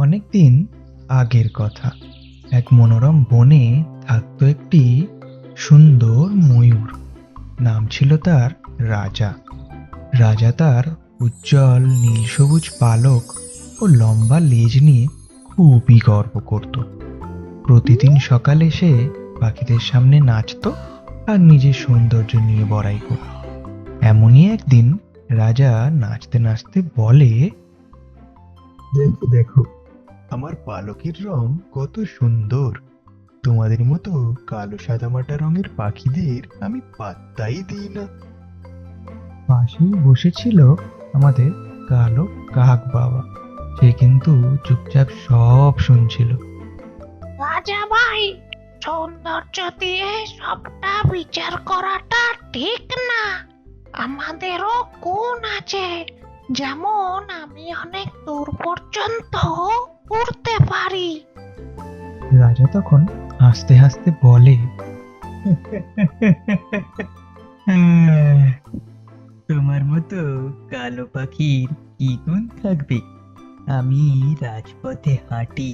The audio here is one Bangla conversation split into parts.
অনেক দিন আগের কথা। এক মনোরম বনে থাকতো একটি সুন্দর ময়ূর। নাম ছিল তার রাজা। রাজা তার উজ্জ্বল নীল সবুজ পালক ও লম্বা লেজ নিয়ে খুবই গর্ব করত। প্রতিদিন সকালে সে পাখিদের সামনে নাচতো আর নিজের সৌন্দর্য নিয়ে বড়াই করত এমনই একদিন রাজা নাচতে নাচতে বলে, দেখো দেখো। আমার পালকের রং কত সুন্দর। তোমাদের মতো কালো সাদামাটা রঙের পাখিদের আমি পাত্তাই দিই না। পাশেই বসেছিল আমাদের কালো কাক বাবা। সে কিন্তু চুপচাপ সব শুনছিল। রাজা ভাই, সৌন্দর্য দিয়ে সবটা বিচার করাটা ঠিক না। আমাদেরও গুণ আছে। যেমন আমি অনেক দূর পর্যন্ত উড়তে পারি। রাজা তখন হাসতে হাসতে বলে তোমার মতো কালো পাখির কি গুণ থাকবে। আমি রাজপথে হাঁটি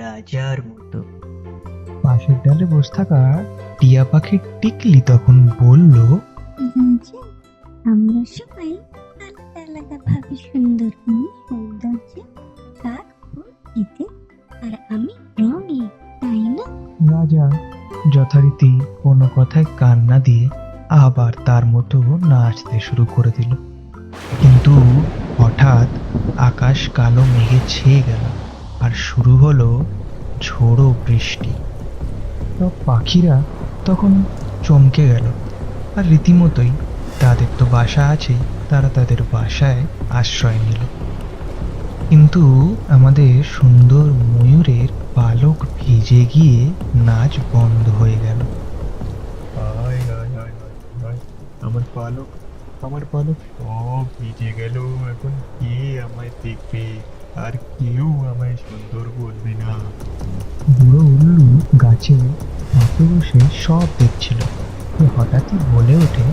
রাজার মতো। পাশের ডালে বসে থাকা টিয়া পাখির টিকলি তখন বলল আমরা সবাই আলাদা আলাদা ভাবে সুন্দর যথারীতি কোনো কথায় কান না দিয়ে আবার তার মতো নাচতে শুরু করে দিল। কিন্তু হঠাৎ আকাশ কালো মেঘে ছেয়ে গেল আর শুরু হলো ঝোড়ো বৃষ্টি। তো পাখিরা তখন চমকে গেল আর রীতিমতোই তাদের তো বাসা আছেই, তারা তাদের বাসায় আশ্রয় নিল। কিন্তু আমাদের সুন্দর ময়ূরের পালক ভিজে গিয়ে নাচ বন্ধ হয়ে পালক আমার পালক সব ভিজে গেল এখন কে আমায় দেখবে আর কেউ আমায় সুন্দর বলবে না বুড়ো উল্লু গাছে হাতে বসে সব দেখছিল। হঠাৎই বলে ওঠে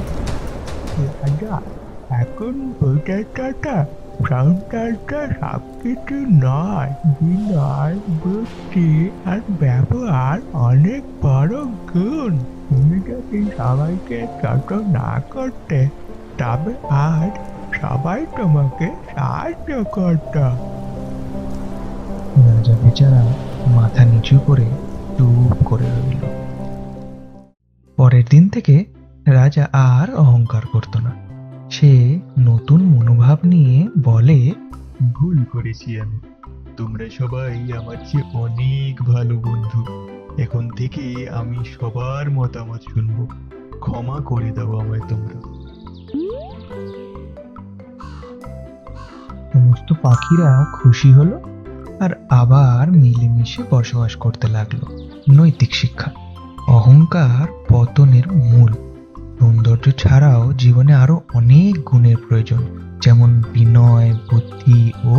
এখন এখন বইটাটা সংসারটা সব কিছু নয়, বিনয়, বুদ্ধি আর ব্যবহার অনেক বড় গুণ। তুমি যদি সবাইকে ছোট না করতে, তবে আজ সবাই তোমাকে সাহায্য করত। রাজা বেচারা মাথা নিচু করে চুপ করে রইল। পরের দিন থেকে রাজা আর অহংকার করত না। সে মনোভাব নিয়ে বলে ভুল করেছি আমি। তোমরা সবাই আমার চেয়ে অনেক ভালো বন্ধু। এখন থেকে আমি সবার মতামত শুনব। ক্ষমা করে দাও আমায় তোমরা। সমস্ত পাখিরা খুশি হলো আর আবার মিলেমিশে বসবাস করতে লাগল। নৈতিক শিক্ষা অহংকার পতনের মূল। সৌন্দর্য ছাড়াও জীবনে আরও অনেক গুণের প্রয়োজন। যেমন বিনয় বুদ্ধি ও